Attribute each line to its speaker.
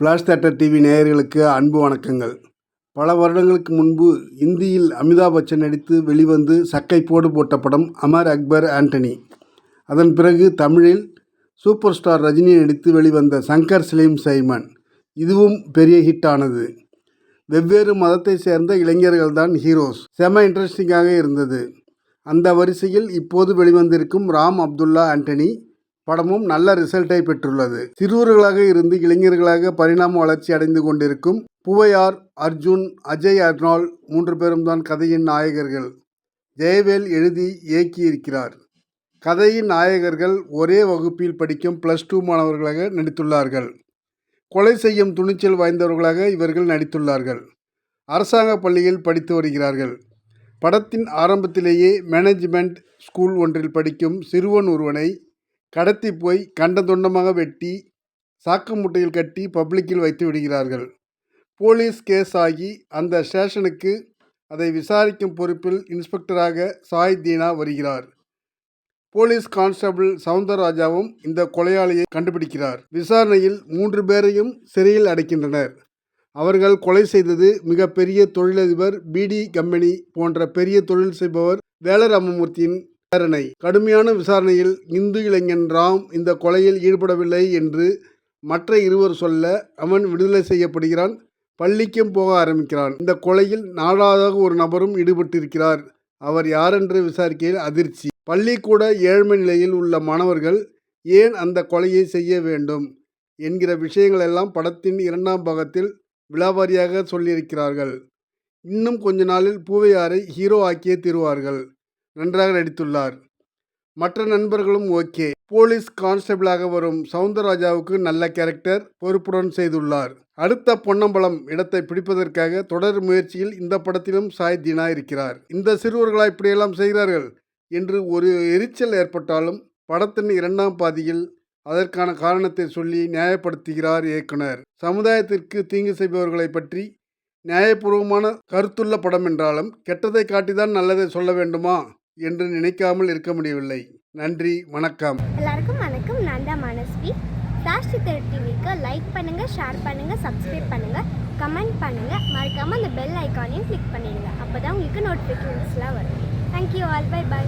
Speaker 1: Flash theatre TV நேயர்களுக்கு அன்பு வணக்கங்கள். பல வருடங்களுக்கு முன்பு இந்தியில் அமிதாப் பச்சன் நடித்து வெளிவந்து சக்கை போடு போட்ட படம் அமர் அக்பர் ஆண்டனி. அதன் பிறகு தமிழில் சூப்பர் ஸ்டார் ரஜினி நடித்து வெளிவந்த சங்கர் சிலிம் சைமன். இதுவும் பெரிய ஹிட் ஆனது. வெவ்வேறு மதத்தை சேர்ந்த இளைஞர்கள் தான் ஹீரோஸ் செம இன்ட்ரெஸ்டிங்காக இருந்தது. அந்த வரிசையில் இப்போது வெளிவந்திருக்கும் ராம் அப்துல்லா ஆண்டனி படமும் நல்ல ரிசல்ட்டை பெற்றுள்ளது. சிறுவர்களாக இருந்து இளைஞர்களாக பரிணாம வளர்ச்சி அடைந்து கொண்டிருக்கும் புவையார் அர்ஜுன் அஜய் அர்னால் மூன்று பேரும் தான் கதையின் நாயகர்கள். ஜெயவேல் எழுதி இயக்கியிருக்கிறார். கதையின் நாயகர்கள் ஒரே வகுப்பில் படிக்கும் ப்ளஸ் டூ மாணவர்களாக நடித்துள்ளார்கள். கொலை செய்யும் துணிச்சல் வாய்ந்தவர்களாக இவர்கள் நடித்துள்ளார்கள். அரசாங்க பள்ளியில் படித்து வருகிறார்கள். படத்தின் ஆரம்பத்திலேயே மேனேஜ்மெண்ட் ஸ்கூல் ஒன்றில் படிக்கும் சிறுவன் ஒருவனை கடத்தி போய் கண்ட துண்டமாக வெட்டி சாக்கு முட்டையில் கட்டி பப்ளிக்கில் வைத்து விடுகிறார்கள். போலீஸ் கேஸ் ஆகி அந்த ஸ்டேஷனுக்கு அதை விசாரிக்கும் பொறுப்பில் இன்ஸ்பெக்டராக சாய் தீனா வருகிறார். போலீஸ் கான்ஸ்டபிள் சவுந்தரராஜாவும் இந்த கொலையாளியை கண்டுபிடிக்கிறார். விசாரணையில் மூன்று பேரையும் சிறையில் அடைக்கின்றனர். அவர்கள் கொலை செய்தது மிகப்பெரிய தொழிலதிபர் பிடி கம்பெனி போன்ற பெரிய தொழில் செய்பவர் வேலராமமூர்த்தியின் விசாரணை கடுமையான விசாரணையில் இந்து இளைஞன் ராம் இந்த கொலையில் ஈடுபடவில்லை என்று மற்ற இருவர் சொல்ல அவன் விடுதலை செய்யப்படுகிறான் பள்ளிக்கும் போக ஆரம்பிக்கிறான். இந்த கொலையில் நாலாவதாக ஒரு நபரும் ஈடுபட்டிருக்கிறார். அவர் யாரென்று விசாரிக்கையில் அதிர்ச்சி. பள்ளிக்கூட ஏழ்மை நிலையில் உள்ள மாணவர்கள் ஏன் அந்த கொலையை செய்ய வேண்டும் என்கிற விஷயங்களெல்லாம் படத்தின் இரண்டாம் பாகத்தில் விலாவாரியாக சொல்லியிருக்கிறார்கள். இன்னும் கொஞ்ச நாளில் பூவையாரை ஹீரோ ஆக்கியே தீருவார்கள். நன்றாக நடித்துள்ளார். மற்ற நண்பர்களும் ஓகே. போலீஸ் கான்ஸ்டபிளாக வரும் சவுந்தரராஜாவுக்கு நல்ல கேரக்டர் பொறுப்புடன் செய்துள்ளார். அடுத்த பொன்னம்பலம் இடத்தை பிடிப்பதற்காக தொடர் முயற்சியில் இந்த படத்திலும் சாய் தீனா இருக்கிறார். இந்த சிறுவர்களா இப்படியெல்லாம் செய்கிறார்கள்? என்று ஒரு எரிச்சல் ஏற்பட்டாலும் படத்தின் இரண்டாம் பாதியில் அதற்கான காரணத்தை சொல்லி நியாயப்படுத்துகிறார் இயக்குனர். சமுதாயத்திற்கு தீங்கு செய்பவர்களை பற்றி நியாயபூர்வமான கருத்துள்ள படம் என்றாலும் கெட்டதை காட்டிதான் நல்லதை சொல்ல வேண்டுமா? என்று நினைக்காமல் இருக்க முடியவில்லை. நன்றி வணக்கம்.
Speaker 2: எல்லாருக்கும் வணக்கம். நான் தான் மனஸ்வி. ஃப்ளாஷ் டிவிக்கு லைக் பண்ணுங்கள் ஷேர் பண்ணுங்கள் சப்ஸ்கிரைப் பண்ணுங்கள் கமெண்ட் பண்ணுங்கள் மறக்காமல் அந்த பெல் ஐக்கானையும் கிளிக் பண்ணிடுங்க. அப்போ தான் உங்களுக்கு நோட்டிஃபிகேஷன்ஸ்லாம் வரும். Thank you all by by